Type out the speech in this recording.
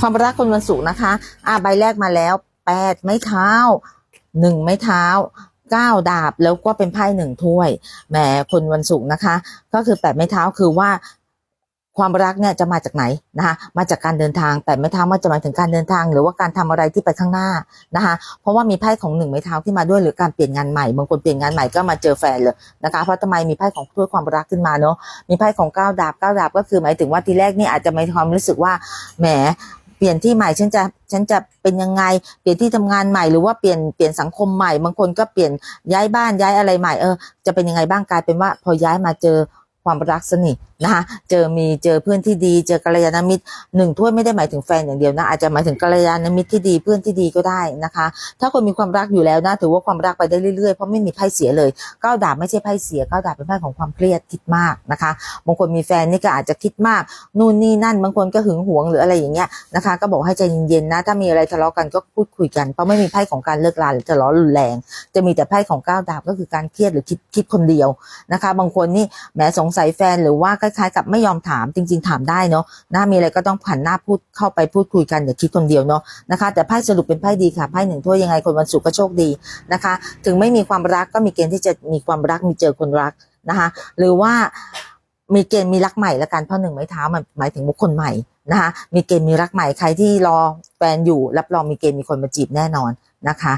ความรักคนวันศุกร์นะคะ อ่าใบแรกมาแล้วแปดไม้เท้าหนึ่งไม้เท้าเก้าดาบแล้วก็เป็นไพ่หนึ่งถ้วยแหมคนวันศุกร์นะคะ ก็คือแปดไม้เท้าคือว่า ความรักเนี่ยจะมาจากไหนนะคะมาจากการเดินทางแต่ไม้เท้ามันจะหมายถึงการเดินทาง หรือว่าการทำอะไรที่ไปข้างหน้านะคะเพราะว่ามีไพ่ของหนึ่งไม้เท้าที่มาด้วยหรือการเปลี่ยนงานใหม่บางคนเปลี่ยนงานใหม่ก็มาเจอแฟนเลยนะคะเพราะทำไมมีไพ่ของถ้วยความรักขึ้นมาเนาะมีไพ่ของเก้าดาบเก้าดาบก็คือหมายถึงว่าทีแรกนี่อาจจะมีความรู้สึกว่าแหมเปลี่ยนที่ใหม่ฉันจะฉันจะเป็นยังไง เปลี่ยนที่ทำงานใหม่หรือว่าเปลี่ยนเปลี่ยนสังคมใหม่บางคนก็เปลี่ยนย้ายบ้านย้ายอะไรใหม่เออจะเป็นยังไงบ้างกลายเป็นว่าพอย้ายมาเจอความรักสนิทนะคะเจอมีเจอเพื่อนที่ดีเจอกัลยาณมิตรหนึ่งถ้วยไม่ได้หมายถึงแฟนอย่างเดียวนะอาจจะหมายถึงกัลยาณมิตรที่ดีเพื่อนที่ดีก็ได้นะคะ ถ้าคนมีความรักอยู่แล้วนะถือว่าความรักไปได้เรื่อยๆเพราะไม่มีไพ่เสียเลยก้าวดาบไม่ใช่ไพ่เสียก้าวดาบเป็นไพ่ของความเครียดคิดมากนะคะบางคนมีแฟนนี่ก็อาจจะคิดมากนู่นนี่นั่นบางคนก็หึงหวงหรืออะไรอย่างเงี้ยนะคะ ก็บอกให้ใจเย็นๆนะ ถ้ามีอะไรทะเลาะกันก็พูดคุยกันเพราะไม่มีไพ่ของการเลิกลาหรือทะเลาะรุนแรง จะมีแต่ไพ่ของก้าวดาบก็คือการเครียดหรือคิดคิดคนเดียวนะคะ บางคนนี่แหมสงสัยแฟนหรือว่าล้ายๆ กับไม่ยอมถามจริง ๆ ถามได้เนาะนะมีอะไรก็ต้องผ่านหน้าพูดเข้าไปพูดคุยกันอย่าคิดคนเดียวเนาะนะคะ แต่ไพ่สรุปเป็นไพ่ดีค่ะไพ่หนึ่งถ้วยยังไงคนวันศุกร์ก็โชคดีนะคะ ถึงไม่มีความรักก็มีเกณฑ์ที่จะมีความรักมีเจอคนรักนะคะ หรือว่ามีเกณฑ์มีรักใหม่ละกันเพราะหนึ่งไม้เท้ามันหมายถึงบุคคลใหม่นะคะมีเกณฑ์มีรักใหม่ใครที่รอแฟนอยู่รับรองมีเกณฑ์มีคนมาจีบแน่นอนนะคะ